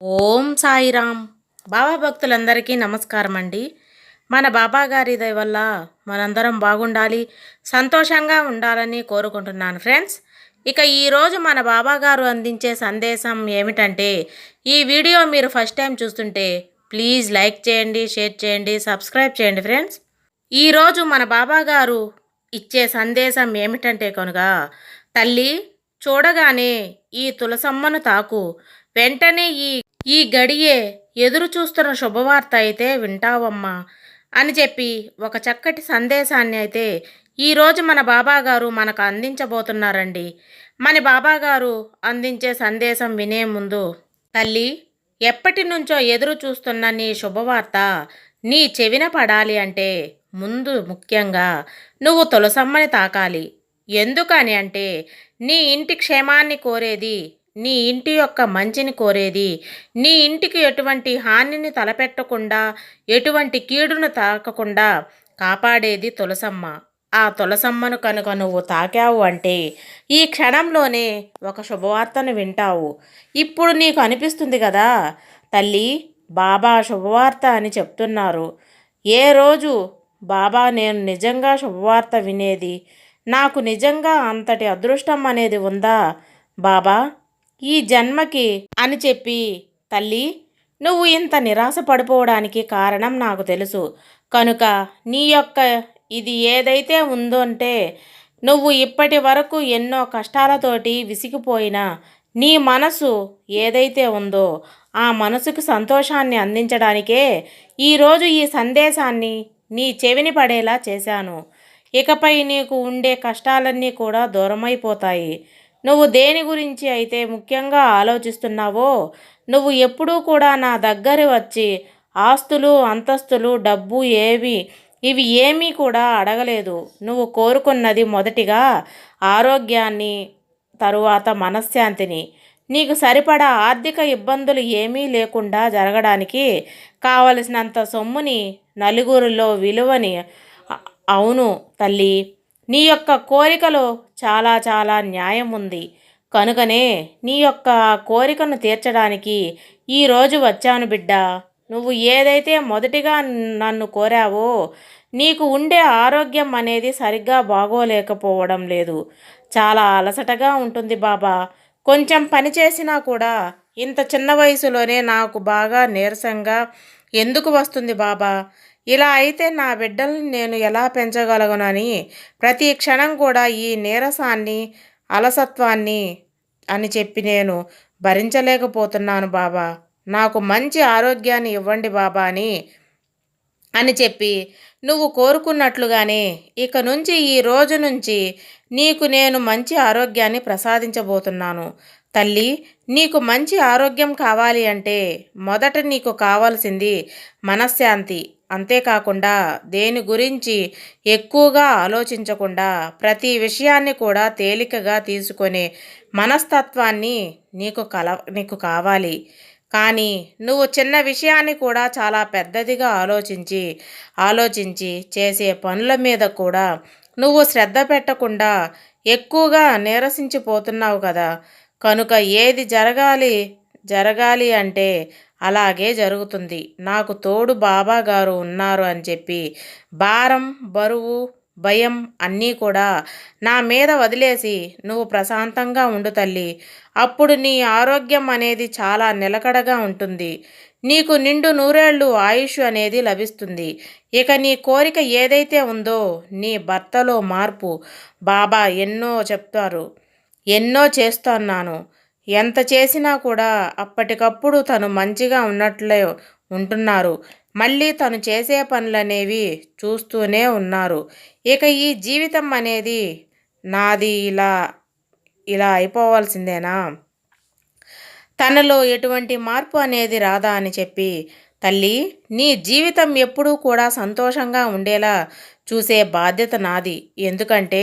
ఓం సాయిరామ్. బాబా భక్తులందరికీ నమస్కారం అండి మన బాబా గారి దయ వల్ల మనందరం బాగుండాలి సంతోషంగా ఉండాలని కోరుకుంటున్నాను ఫ్రెండ్స్. ఇక ఈరోజు మన బాబా గారు అందించే సందేశం ఏమిటంటే ఈ వీడియో మీరు ఫస్ట్ టైం చూస్తుంటే ప్లీజ్ లైక్ చేయండి షేర్ చేయండి సబ్స్క్రైబ్ చేయండి ఫ్రెండ్స్. ఈరోజు మన బాబా గారు ఇచ్చే సందేశం ఏమిటంటే కనుక తల్లి చూడగానే ఈ తులసమ్మను తాకు వెంటనే ఈ ఈ గడియే ఎదురు చూస్తున్న శుభవార్త అయితే వింటావమ్మా అని చెప్పి ఒక చక్కటి సందేశాన్ని అయితే ఈరోజు మన బాబాగారు మనకు అందించబోతున్నారండి. మన బాబాగారు అందించే సందేశం వినే ముందు తల్లి ఎప్పటి నుంచో ఎదురు చూస్తున్న నీ శుభవార్త నీ చెవిన పడాలి అంటే ముందు ముఖ్యంగా నువ్వు తులసమ్మని తాకాలి. ఎందుకని అంటే నీ ఇంటి క్షేమాన్ని కోరేది నీ ఇంటి యొక్క మంచిని కోరేది. నీ ఇంటికి ఎటువంటి హానిని తలపెట్టకుండా ఎటువంటి కీడును తాకకుండా కాపాడేది తులసమ్మ. ఆ తులసమ్మను కనుక నువ్వు తాకావు అంటే ఈ క్షణంలోనే ఒక శుభవార్తను వింటావు. ఇప్పుడు నీకు అనిపిస్తుంది కదా? తల్లి బాబా శుభవార్త అని చెప్తున్నారు. ఏ రోజు బాబా నేను నిజంగా శుభవార్త వినేది? నాకు నిజంగా అంతటి అదృష్టం అనేది ఉందా? బాబా ఈ జన్మకి అని చెప్పి తల్లి నువ్వు ఇంత నిరాశ పడిపోవడానికి కారణం నాకు తెలుసు. కనుక నీ యొక్క ఇది ఏదైతే ఉందో అంటే నువ్వు ఇప్పటి వరకు ఎన్నో కష్టాలతోటి విసిగిపోయినా నీ మనసు ఏదైతే ఉందో ఆ మనసుకు సంతోషాన్ని అందించడానికే ఈరోజు ఈ సందేశాన్ని నీ చెవిని పడేలా చేశాను. ఇకపై నీకు ఉండే కష్టాలన్నీ కూడా దూరమైపోతాయి. నువ్వు దేని గురించి అయితే ముఖ్యంగా ఆలోచిస్తున్నావో నువ్వు ఎప్పుడూ కూడా నా దగ్గర వచ్చి ఆస్తులు అంతస్తులు డబ్బు ఏవి ఇవి ఏమీ కూడా అడగలేదు. నువ్వు కోరుకున్నది మొదటిగా ఆరోగ్యాన్ని తరువాత మనశ్శాంతిని. నీకు సరిపడా ఆర్థిక ఇబ్బందులు ఏమీ లేకుండా జరగడానికి కావలసినంత సొమ్ముని నలుగురిలో విలువని. అవును తల్లి. నీ యొక్క కోరికలు చాలా చాలా న్యాయం ఉంది. కనుకనే నీ యొక్క కోరికను తీర్చడానికి ఈరోజు వచ్చాను బిడ్డ. నువ్వు ఏదైతే మొదటిగా నన్ను కోరావో నీకు ఉండే ఆరోగ్యం అనేది సరిగ్గా బాగోలేకపోవడం లేదు. చాలా అలసటగా ఉంటుంది బాబా. కొంచెం పని చేసినా కూడా ఇంత చిన్న వయసులోనే నాకు బాగా నీరసంగా ఎందుకు వస్తుంది బాబా? ఇలా అయితే నా బిడ్డల్ని నేను ఎలా పెంచగలగనని ప్రతి క్షణం కూడా ఈ నీరసాన్ని అలసత్వాన్ని అని చెప్పి నేను భరించలేకపోతున్నాను బాబా. నాకు మంచి ఆరోగ్యాన్ని ఇవ్వండి బాబా అని అని చెప్పి నువ్వు కోరుకున్నట్లుగానే ఇక నుంచి ఈ రోజు నుంచి నీకు నేను మంచి ఆరోగ్యాన్ని ప్రసాదించబోతున్నాను. తల్లి నీకు మంచి ఆరోగ్యం కావాలి అంటే మొదట నీకు కావాల్సింది మనశ్శాంతి. అంతేకాకుండా దేని గురించి ఎక్కువగా ఆలోచించకుండా ప్రతి విషయాన్ని కూడా తేలికగా తీసుకునే మనస్తత్వాన్ని నీకు కల నీకు కావాలి. కానీ నువ్వు చిన్న విషయాన్ని కూడా చాలా పెద్దదిగా ఆలోచించి ఆలోచించి చేసే పనుల మీద కూడా నువ్వు శ్రద్ధ పెట్టకుండా ఎక్కువగా నీరసించిపోతున్నావు కదా. కనుక ఏది జరగాలి జరగాలి అంటే అలాగే జరుగుతుంది. నాకు తోడు బాబా గారు ఉన్నారు అని చెప్పి భారం బరువు భయం అన్నీ కూడా నా మీద వదిలేసి నువ్వు ప్రశాంతంగా ఉండు తల్లి. అప్పుడు నీ ఆరోగ్యం అనేది చాలా నిలకడగా ఉంటుంది. నీకు నిండు నూరేళ్ళు ఆయుష్ అనేది లభిస్తుంది. ఇక నీ కోరిక ఏదైతే ఉందో నీ భర్తలో మార్పు. బాబా ఎన్నో చెప్తారు. ఎన్నో చేస్తున్నాను ఎంత చేసినా కూడా అప్పటికప్పుడు తను మంచిగా ఉన్నట్లే ఉంటున్నారు. మళ్ళీ తను చేసే పనులనేవి చూస్తూనే ఉన్నారు. ఇక ఈ జీవితం అనేది నాది ఇలా ఇలా అయిపోవాల్సిందేనా? తనలో ఎటువంటి మార్పు అనేది రాదా అని చెప్పి తల్లి నీ జీవితం ఎప్పుడూ కూడా సంతోషంగా ఉండేలా చూసే బాధ్యత నాది. ఎందుకంటే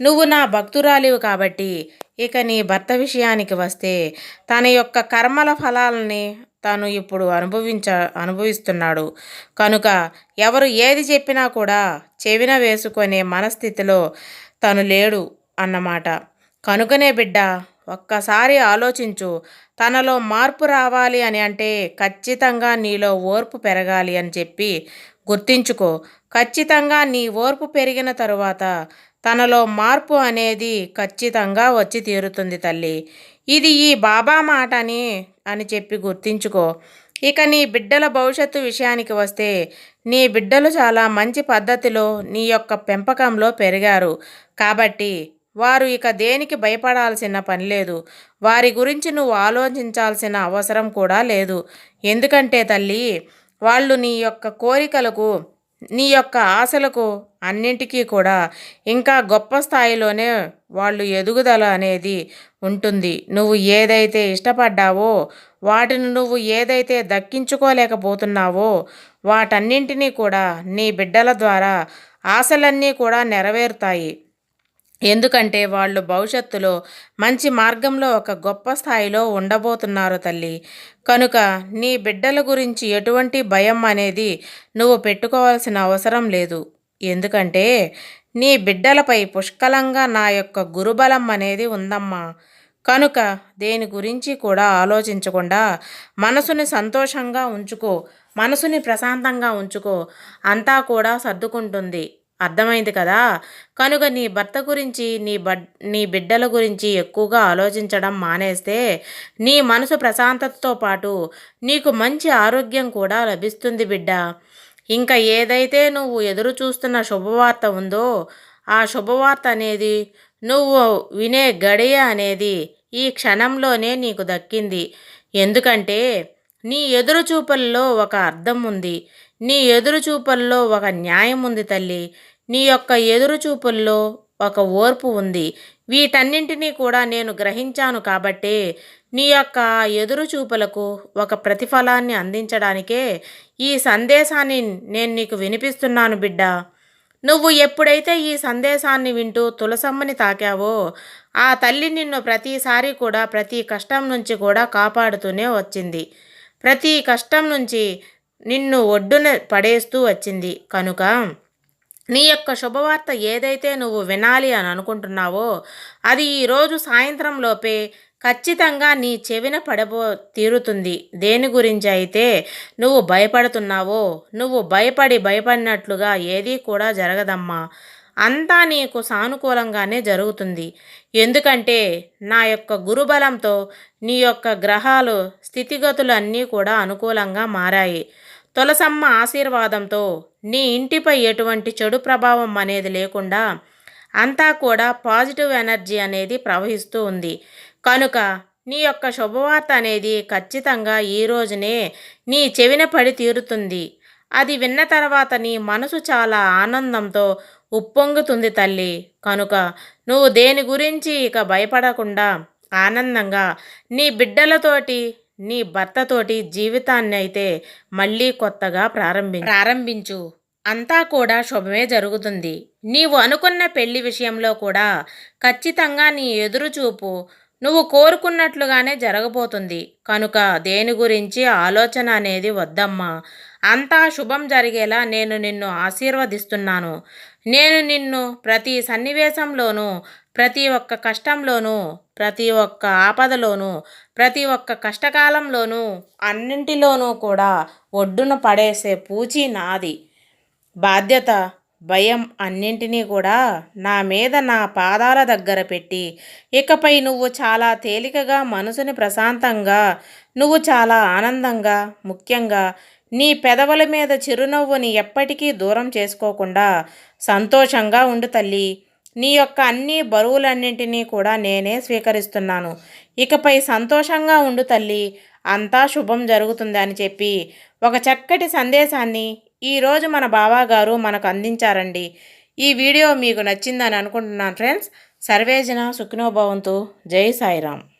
నువ్వు నా భక్తురాలివి కాబట్టి ఇక నీ భర్త విషయానికి వస్తే తన యొక్క కర్మల ఫలాలని తను ఇప్పుడు అనుభవించ అనుభవిస్తున్నాడు. కనుక ఎవరు ఏది చెప్పినా కూడా చెవిన వేసుకునే మనస్థితిలో తను లేడు అన్నమాట. కనుకనే బిడ్డ ఒక్కసారి ఆలోచించు తనలో మార్పు రావాలి అని అంటే ఖచ్చితంగా నీలో ఓర్పు పెరగాలి అని చెప్పి గుర్తించుకో. ఖచ్చితంగా నీ ఓర్పు పెరిగిన తరువాత తనలో మార్పు అనేది ఖచ్చితంగా వచ్చి తీరుతుంది తల్లి. ఇది ఈ బాబా మాట అని అని చెప్పి గుర్తించుకో. ఇక నీ బిడ్డల భవిష్యత్తు విషయానికి వస్తే నీ బిడ్డలు చాలా మంచి పద్ధతిలో నీ యొక్క పెంపకంలో పెరిగారు. కాబట్టి వారు ఇక దేనికి భయపడాల్సిన పని లేదు. వారి గురించి నువ్వు ఆలోచించాల్సిన అవసరం కూడా లేదు. ఎందుకంటే తల్లి వాళ్ళు నీ యొక్క కోరికలకు నీ యొక్క ఆశలకు అన్నింటికీ కూడా ఇంకా గొప్ప స్థాయిలోనే వాళ్ళు ఎదుగుదల అనేది ఉంటుంది. నువ్వు ఏదైతే ఇష్టపడ్డావో వాటిని నువ్వు ఏదైతే దక్కించుకోలేకపోతున్నావో వాటన్నింటినీ కూడా నీ బిడ్డల ద్వారా ఆశలన్నీ కూడా నెరవేరుతాయి. ఎందుకంటే వాళ్ళు భవిష్యత్తులో మంచి మార్గంలో ఒక గొప్ప స్థాయిలో ఉండబోతున్నారు తల్లి. కనుక నీ బిడ్డల గురించి ఎటువంటి భయం అనేది నువ్వు పెట్టుకోవాల్సిన అవసరం లేదు. ఎందుకంటే నీ బిడ్డలపై పుష్కలంగా నా యొక్క గురుబలం అనేది ఉందమ్మా. కనుక దేని గురించి కూడా ఆలోచించకుండా మనసుని సంతోషంగా ఉంచుకో మనసుని ప్రశాంతంగా ఉంచుకో. అంతా కూడా సర్దుకుంటుంది. అర్థమైంది కదా? కనుక నీ భర్త గురించి నీ బడ్ నీ బిడ్డల గురించి ఎక్కువగా ఆలోచించడం మానేస్తే నీ మనసు ప్రశాంతతతో పాటు నీకు మంచి ఆరోగ్యం కూడా లభిస్తుంది బిడ్డ. ఇంకా ఏదైతే నువ్వు ఎదురు చూస్తున్న శుభవార్త ఉందో ఆ శుభవార్త అనేది నువ్వు వినే గడియ అనేది ఈ క్షణంలోనే నీకు దక్కింది. ఎందుకంటే నీ ఎదురుచూపల్లో ఒక అర్థం ఉంది. నీ ఎదురుచూపల్లో ఒక న్యాయం ఉంది తల్లి. నీ యొక్క ఎదురుచూపుల్లో ఒక ఓర్పు ఉంది. వీటన్నింటినీ కూడా నేను గ్రహించాను కాబట్టే నీ యొక్క ఎదురుచూపులకు ఒక ప్రతిఫలాన్ని అందించడానికే ఈ సందేశాన్ని నేను నీకు వినిపిస్తున్నాను బిడ్డ. నువ్వు ఎప్పుడైతే ఈ సందేశాన్ని వింటూ తులసమ్మని తాకావో ఆ తల్లి నిన్ను ప్రతిసారి కూడా ప్రతి కష్టం నుంచి కూడా కాపాడుతూనే వచ్చింది. ప్రతి కష్టం నుంచి నిన్ను ఒడ్డున పడేస్తూ వచ్చింది. కనుక నీ యొక్క శుభవార్త ఏదైతే నువ్వు వినాలి అని అనుకుంటున్నావో అది ఈరోజు సాయంత్రం లోపే ఖచ్చితంగా నీ చెవిన పడబో తీరుతుంది. దేని గురించి అయితే నువ్వు భయపడుతున్నావో నువ్వు భయపడి భయపడినట్లుగా ఏదీ కూడా జరగదమ్మా. అంతా నీకు సానుకూలంగానే జరుగుతుంది. ఎందుకంటే నా యొక్క గురుబలంతో నీ యొక్క గ్రహాలు స్థితిగతులు అన్నీ కూడా అనుకూలంగా మారాయి. తులసమ్మ ఆశీర్వాదంతో నీ ఇంటిపై ఎటువంటి చెడు ప్రభావం అనేది లేకుండా అంతా కూడా పాజిటివ్ ఎనర్జీ అనేది ప్రవహిస్తూ ఉంది. కనుక నీ యొక్క శుభవార్త అనేది ఖచ్చితంగా ఈ రోజునే నీ చెవిన పడి తీరుతుంది. అది విన్న తర్వాత నీ మనసు చాలా ఆనందంతో ఉప్పొంగుతుంది తల్లి. కనుక నువ్వు దేని గురించి ఇక భయపడకుండా ఆనందంగా నీ బిడ్డలతోటి నీ భర్తతోటి జీవితాన్ని అయితే మళ్ళీ కొత్తగా ప్రారంభి ప్రారంభించు. అంతా కూడా శుభమే జరుగుతుంది. నీవు అనుకున్న పెళ్ళి విషయంలో కూడా ఖచ్చితంగా నీ ఎదురుచూపు నువ్వు కోరుకున్నట్లుగానే జరగబోతుంది. కనుక దేని గురించి ఆలోచన అనేది వద్దమ్మా. అంతా శుభం జరిగేలా నేను నిన్ను ఆశీర్వదిస్తున్నాను. నేను నిన్ను ప్రతి సన్నివేశంలోనూ ప్రతి ఒక్క కష్టంలోనూ ప్రతి ఒక్క ఆపదలోనూ ప్రతి ఒక్క కష్టకాలంలోనూ అన్నింటిలోనూ కూడా ఒడ్డున పడేసే పూచి నాది. బాధ్యత భయం అన్నింటినీ కూడా నా మీద నా పాదాల దగ్గర పెట్టి ఇకపై నువ్వు చాలా తేలికగా మనసుని ప్రశాంతంగా నువ్వు చాలా ఆనందంగా ముఖ్యంగా నీ పెదవుల మీద చిరునవ్వుని ఎప్పటికీ దూరం చేసుకోకుండా సంతోషంగా ఉండు తల్లి. నీ యొక్క అన్ని బరువులన్నింటినీ కూడా నేనే స్వీకరిస్తున్నాను. ఇకపై సంతోషంగా ఉండు తల్లి. అంతా శుభం జరుగుతుంది అని చెప్పి ఒక చక్కటి సందేశాన్ని ఈరోజు మన బావాగారు మనకు అందించారండి. ఈ వీడియో మీకు నచ్చిందని అనుకుంటున్నాను ఫ్రెండ్స్. సర్వేజన సుఖినోభవంతు. జై సాయిరామ్.